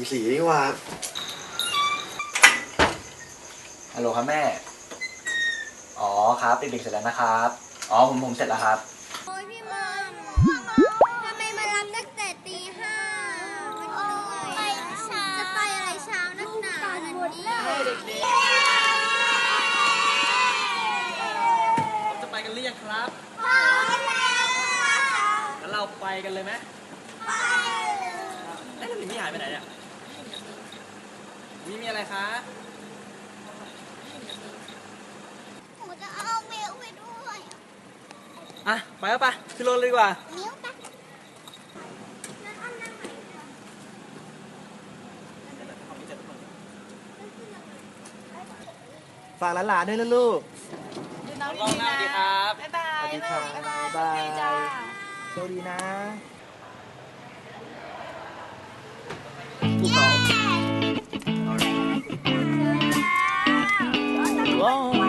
ตีสี่นี่หว่าฮัลโหลครับแม่ อ๋อครับเด็กๆเสร็จแล้วนะครับ อ๋อผมผมเสร็จแล้วครับ โอ้ยพี่มันทำไมมารับตั้งแต่ตีห้ามันเหนื่อยจะไปอะไรเช้านักหนานั่นนี่จะไปกันหรือยังครับแล้วเราไปกันเลยไหมเอ๊ะแล้วมิมี่หายไปไหนเนี่ยมิมี อะไรคะหนูจะเอาเมลไปด้วยอะไปแล้วปะขึ้นรถเลยดีกว่ามิ้วปะฝากหลานๆด้วยนะลูก น้องลองนั่งดีครับ บ๊ายบายสวัสดีครับบ๊ายบายบ๊ายบายโชคดีจ้า โชคดีนะเคยเห็นข่าวเลยบนภูเขา เขาน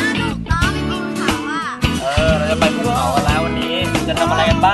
่าหนุกเนาะไปขาอะเออ เราจะไปภูเขากันแล้ววันนี้ จะทำอะไรกันบ้าง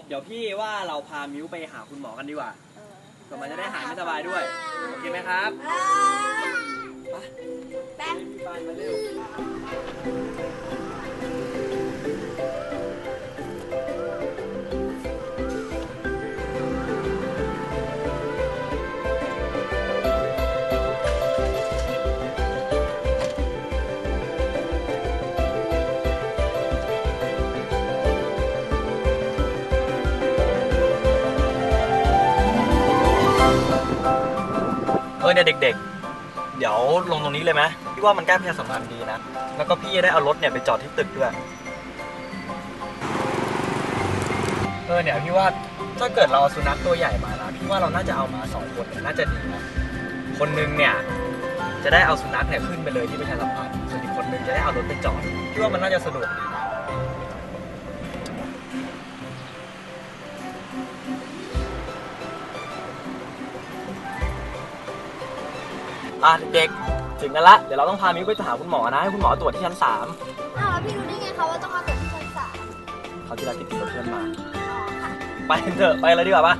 บจบๆเดี๋ยวพี่ว่าเราพามิ้วไปหาคุณหมอกันดีกว่าเผื่อมันจะได้หายไม่สบายด้วย โอเคไหมครับแป๊บไปมาเร็ว เนี่ยเด็ก ๆ เดี๋ยวลงตรงนี้เลยไหมพี่ว่ามันใกล้ประชาสัมพันธ์ดีนะ แล้วก็พี่จะได้เอารถเนี่ยไปจอดที่ตึกด้วย เออเนี่ยพี่ว่าถ้าเกิดเราเอาสุนัขตัวใหญ่มานะพี่ว่าเราน่าจะเอามาสองคนเนี่ยน่าจะดีนะคนนึงเนี่ยจะได้เอาสุนัขเนี่ยขึ้นไปเลยที่ประชาสัมพันธ์ส่วนอีกคนนึงจะได้เอารถไปจอดพี่ว่ามันน่าจะสะดวกดีนะ อะเด็กๆถึงกันละ เดี๋ยวเราต้องพามิ้วไปหาคุณหมอนะ ให้คุณหมอตรวจที่ชั้นสามอ้าวแล้วพี่รู้ได้ไงคะว่าต้องมาตรวจที่ชั้นสามเขาที่เราติดติดรถเพื่อนมา อ๋อค่ะ ไปกันเถอะ ไปเลยดีกว่าปะ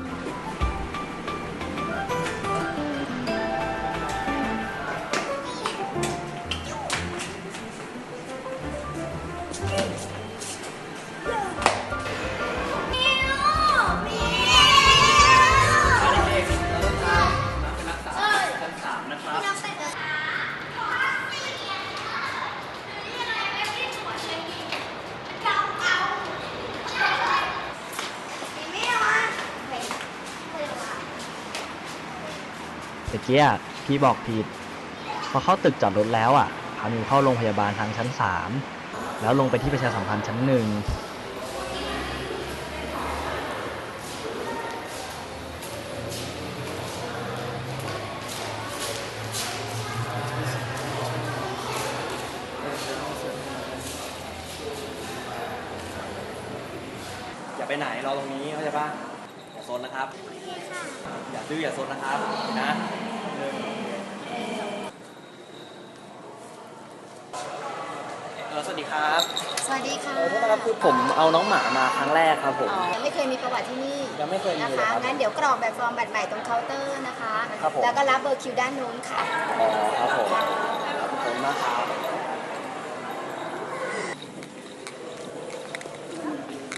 กียพี่บอกผิดพอเข้าตึกจอดรถแล้วอะพามิวเข้าโรงพยาบาลทางชั้น3แล้วลงไปที่ประชาสัมพันธ์ชั้นหนึ่งอย่าไปไหนรอตรงนี้เข้าใจปะอย่าซนนะครับ อย่าดื้ออย่าซนนะครับนะหนึ่ง เออสวัสดีครับสวัสดีค่ะ เออโทษนะครับคือผมเอาน้องหมามาครั้งแรกครับผม อ๋อ ไม่เคยมีประวัติที่นี่ยังไม่เคยมีนะเลยคะ ครับงั้นเดี๋ยวกรอกแบบฟอร์มบัตรใหม่ตรงเคาน์เตอร์นะคะ ครับผม แล้วก็รับเบอร์คิวด้านนู้นค่ะ อ๋อครับผมขอบคุณมากครับ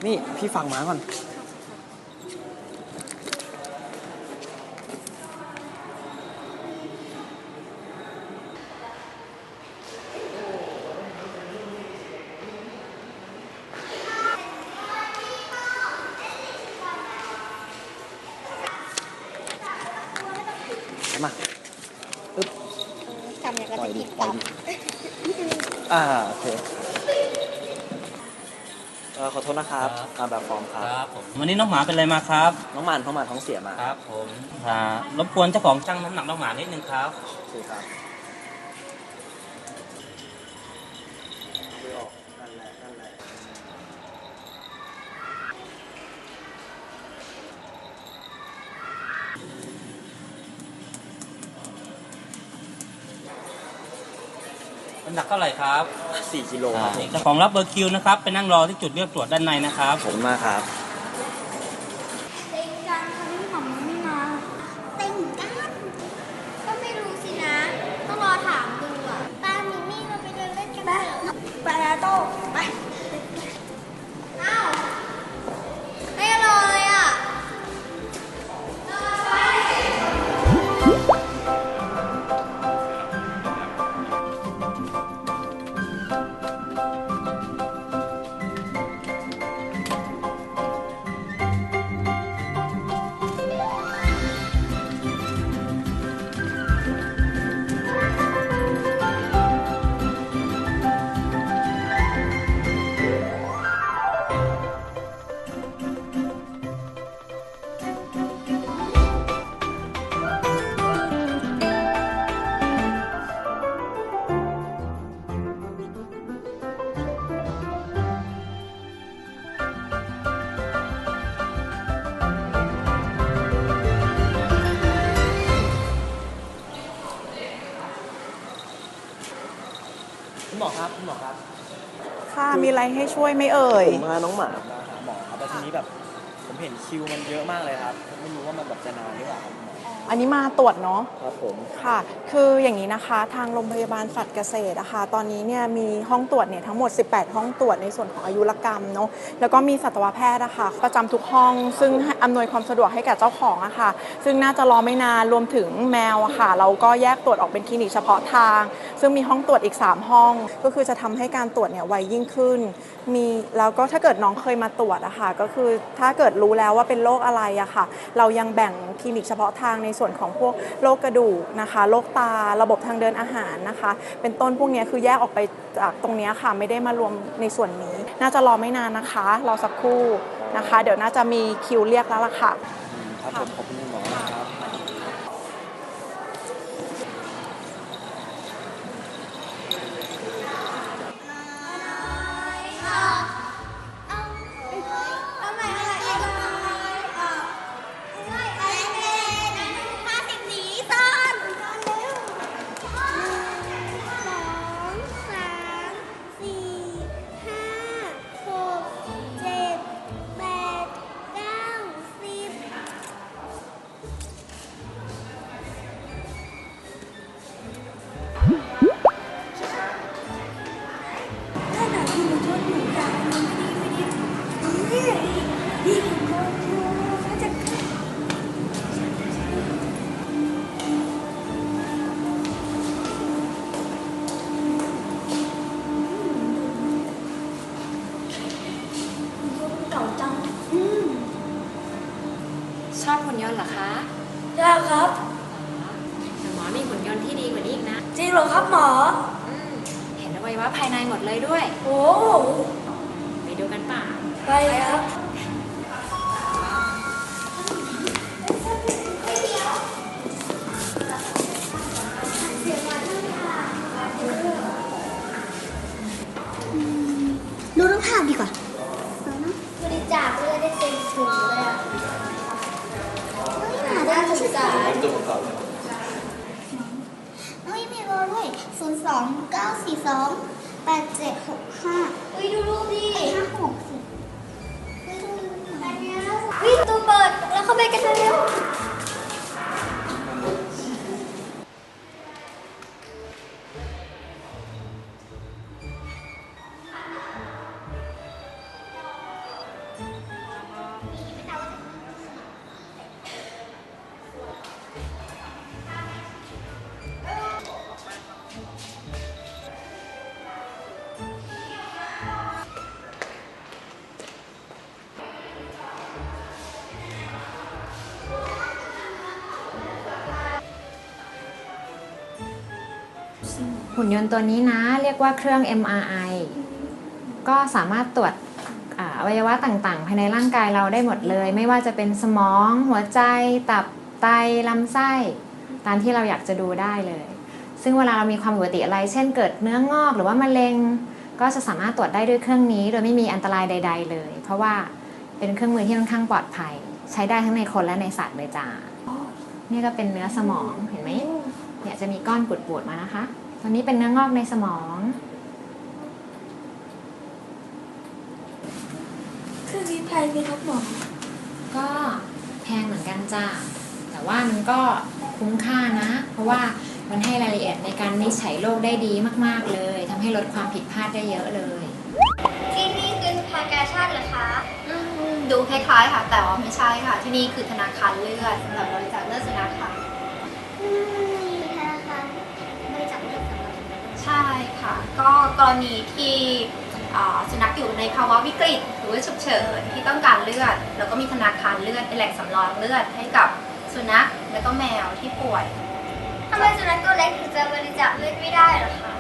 นี่พี่ฟังม้าก่อน มา จำอย่างกับ ปล่อย จะ ดิ กิน ปล่ กั อย บ ดิอ่า โอเค เออขอโทษนะครับอ่าแบบฟอร์มครับครับผมวันนี้น้องหมาเป็นอะไรมาครับ น้องมันท้องมันท้องเสียมาครับผมอ่ารบกวนเจ้าของชั่งน้ำหนักน้องหมานิดนึงครับโอเคครับนั่นแหละนั่นแหละน้ำหนักเท่าไหร่ครับ สี่กิโลคอ่ารับผมเจ้าของรับเบอร์คิวนะครับ ไปนั่งรอที่จุดเรียกตรวจด้านในนะครับ ขอบคุณมากครับ มีอะไรให้ช่วยไหมเอ่ย ผมพาน้องหมามาหาหมอครับแต่ทีนี้แบบ ผมเห็นคิวมันเยอะมากเลยครับไม่รู้ว่ามันแบบจะนานหรือเปล่าครับ ออันนี้มาตรวจเนาะครับผมค่ะ คืออย่างนี้นะคะ ทางโรงพยาบาลสัตว์เกษตรนะคะตอนนี้เนี่ยมีห้องตรวจเนี่ยทั้งหมด 18 ห้องตรวจในส่วนของอายุรกรรมเนาะแล้วก็มีสัตวแพทย์นะคะประจำทุกห้อง ซึ่งให้อำนวยความสะดวกให้แก่เจ้าของอะค่ะ ซึ่งน่าจะรอไม่นานรวมถึงแมวอะค่ะ เราก็แยกตรวจออกเป็นคลินิกเฉพาะทาง ซึ่งมีห้องตรวจอีก 3 ห้อง ก็คือจะทำให้การตรวจเนี่ยไวยิ่งขึ้น มีแล้วก็ถ้าเกิดน้องเคยมาตรวจอะค่ะก็คือถ้าเกิดรู้แล้วว่าเป็นโรคอะไรอะค่ะ เรายังแบ่งคลินิกเฉพาะทางในส่วนของพวกโรคกระดูกนะคะโรคตาระบบทางเดินอาหารนะคะ เป็นต้นพวกนี้คือแยกออกไปจากตรงนี้ค่ะ ไม่ได้มารวมในส่วนนี้ น่าจะรอไม่นานนะคะ รอสักครู่นะคะ เดี๋ยวน่าจะมีคิวเรียกแล้วล่ะค่ะครับผมขอบคุณ จริงเหรอครับหมออืมเห็นอวัยวะภายในหมดเลยด้วย โอ้ไปดูกันป่ะไปครับดูรูปภาพดีกว่าบริจาคเลือดได้เต็มถุงเลยอะหาได้สงสาร 0 2 9 4 2 8 7 6 5อุ้ยดูรูปดิ5 6สิวิ่งตัวเปิดแล้วเข้าไปกันเร็ว หุ่นยนต์ตัวนี้นะเรียกว่าเครื่อง MRI ก็สามารถตรวจอวัยวะต่างๆ ภายในร่างกายเราได้หมดเลย ไม่ว่าจะเป็นสมอง หัวใจ ตับ ไต ลำไส้ ตามที่เราอยากจะดูได้เลย ซึ่งเวลาเรามีความผิดปกติอะไร เช่นเกิดเนื้องอกหรือว่ามะเร็ง ก็จะสามารถตรวจได้ด้วยเครื่องนี้ โดยไม่มีอันตรายใด ๆ เลย เพราะว่าเป็นเครื่องมือที่ค่อนข้างปลอดภัย ใช้ได้ทั้งในคนและในสัตว์เลยจ้านี่ก็เป็นเนื้อสมองเห็นไหมเนี่ยจะมีก้อนปูดๆมานะคะ ตัวนี้เป็นเนื้องอกในสมองคือมีแพงไหมครับหมอก็แพงเหมือนกันจ้าแต่ว่ามันก็คุ้มค่านะ เพราะว่ามันให้รายละเอียดในการวินิจฉัยโรคได้ดีมาก ๆ เลยทำให้ลดความผิดพลาดได้เยอะเลย ที่นี่คือสภากาชาติเหรอคะดูคล้ายๆค่ะ แต่ว่าไม่ใช่ค่ะ ที่นี่คือธนาคารเลือดสำหรับบริจาคเลือดสุนัขค่ะ ใช่ค่ะ ก็กรณีที่อ่าสุนัขอยู่ในภาวะวิกฤต หรือว่าฉุกเฉินที่ต้องการเลือด แล้วก็มีธนาคารเลือดเป็นแหล่งสำรองเลือดให้กับสุนัขและก็แมวที่ป่วยทำไมสุนัขตัวเล็กถึงจะบริจาคเลือดไม่ได้เหรอคะ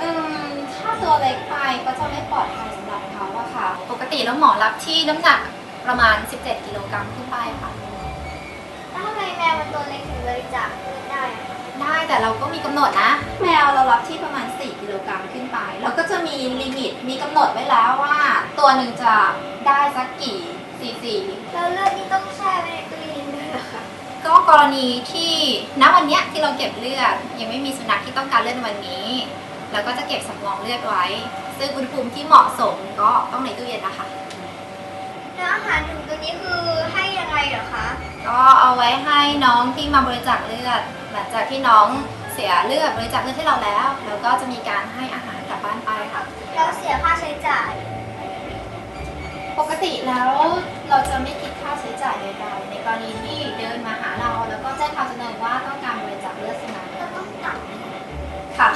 อืมถ้าตัวเล็กไปก็จะไม่ปลอดภัยสำหรับเขาอะค่ะ ปกติแล้วหมอรับที่น้ำหนักประมาณ 17 กิโลกรัมขึ้นไปค่ะแล้วทำไมแมวมันตัวเล็กถึงบริจาคเลือดได้อะคะ ได้แต่เราก็มีกำหนดนะ แมวเรารับที่ประมาณ 4 กิโลกรัมขึ้นไปแล้วก็จะมีลิมิตมีกำหนดไว้แล้วว่า ตัวหนึ่งจะได้สักกี่ซีซีแล้วเลือดนี่ต้องแช่ไว้ในตู้เย็นด้วยเหรอคะก็กรณีที่ณวันเนี้ยที่เราเก็บเลือดยังไม่มีสุนัขที่ต้องการเลือดในวันนี้แล้วก็จะเก็บสำรองเลือดไว้ ซึ่งอุณหภูมิที่เหมาะสมก็ต้องในตู้เย็นนะคะ แล้วอาหารถุงตัวนี้คือให้ยังไงเหรอคะ ก็เอาไว้ให้น้องที่มาบริจาคเลือด หลังจากที่น้องเสียเลือดบริจาคเลือดให้เราแล้วแล้วก็จะมีการให้อาหารกลับบ้านไปค่ะแล้วเสียค่าใช้จ่าย ปกติแล้วเราจะไม่คิดค่าใช้จ่ายใดๆในกรณีที่เดินมาหาเรา แล้วก็แจ้งความจำนงว่าต้องการบริจาคเลือดสุนัขก็ต้องตัดค่ะ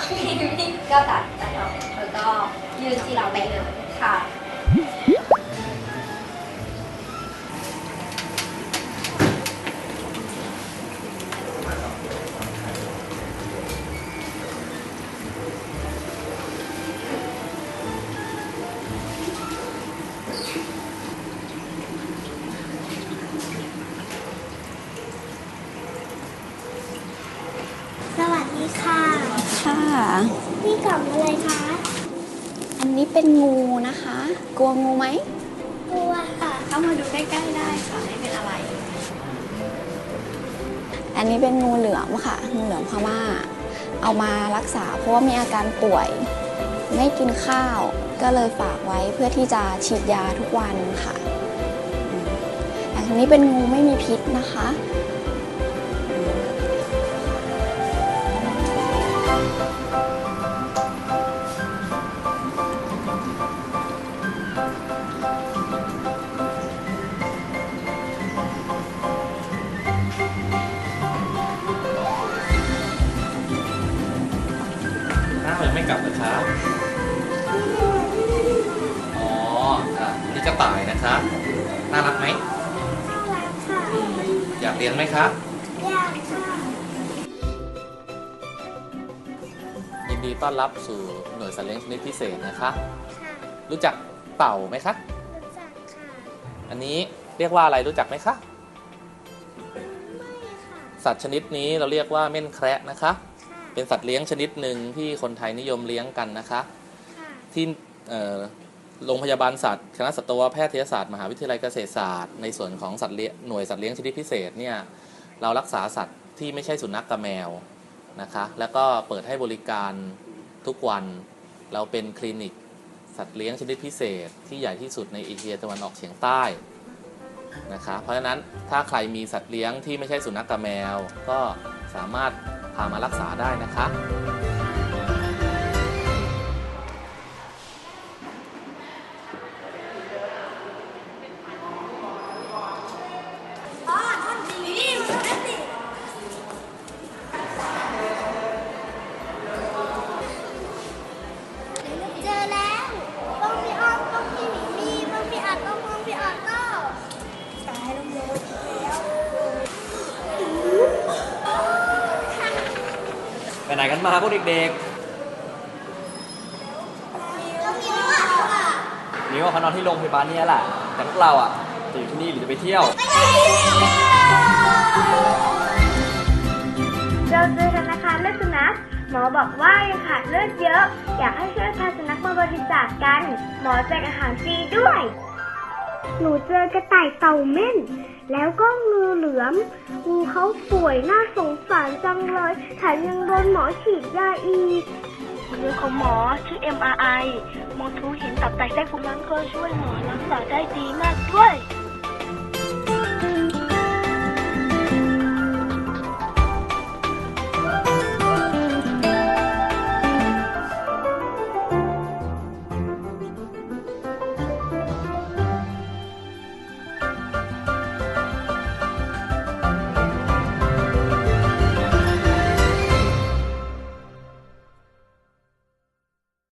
ก็ตัดตัดออกแล้วก็ยื่นที่เราได้เลยค่ะ วงูไหมกลัวค่ะ เข้ามาดูใกล้ๆได้ค่ะไม่เป็นอะไร อันนี้เป็นงูเหลือมค่ะ งูเหลือมพม่า เอามารักษาเพราะว่ามีอาการป่วย ไม่กินข้าว ก็เลยฝากไว้เพื่อที่จะฉีดยาทุกวันค่ะอืมอันนี้เป็นงูไม่มีพิษนะคะ ไม่กลับนะครับอ๋ออะนี่กระต่ายนะครับน่ารักไหมรักค่ะอยากเรียนไหมครับอยากค่ะยินดีต้อนรับสู่หน่วยสัตว์เลี้ยงชนิดพิเศษนะคะค่ะรู้จักเต่าไหมคะรู้จักค่ะอันนี้เรียกว่าอะไรรู้จักไหมคะไม่ค่ะสัตว์ชนิดนี้เราเรียกว่าเม่นแคระนะคะค่ะ เป็นสัตว์เลี้ยงชนิดหนึ่งที่คนไทยนิยมเลี้ยงกันนะคะ ค่ะที่เอ่อโรงพยาบาลสัตว์คณะสัตวแพทยศาสตร์มหาวิทยาลัยเกษตรศาสตร์ในส่วนของสัตว์เลี้ยงหน่วยสัตว์เลี้ยงชนิดพิเศษเนี่ยเรารักษาสัตว์ที่ไม่ใช่สุนัขกับแมวนะคะแล้วก็เปิดให้บริการทุกวันเราเป็นคลินิกสัตว์เลี้ยงชนิดพิเศษ ที่ใหญ่ที่สุดในเอเชียตะวันออกเฉียงใต้นะคะเพราะฉะนั้นถ้าใครมีสัตว์เลี้ยงที่ไม่ใช่สุนัขกับแมว ก็สามารถ พามารักษาได้นะคะ กเด็กๆนิวเขานอนที่โรงพยาบาลนี่แหละแต่พวกเราอะจะอยู่ที่นี่หรือจะไปเที่ยวเราเจอธนาคารเลือดสุนัขหมอบอกว่ายังขาดเลือดเยอะ อยากให้ช่วยพาสุนัขมาบริจาคกัน หมอแจกอาหารฟรีด้วย หนูเจอกระต่ายเต่าเม่น แล้วก็งูเหลือม งูเขาป่วยน่าสงสารจังเลยแถมยังโดนหมอฉีดยาอีกมือของหมอชื่อ MRI หมอทูเห็นตับไตไส้พุงนั้นก็ช่วยหมอรักษาได้ดีมากด้วย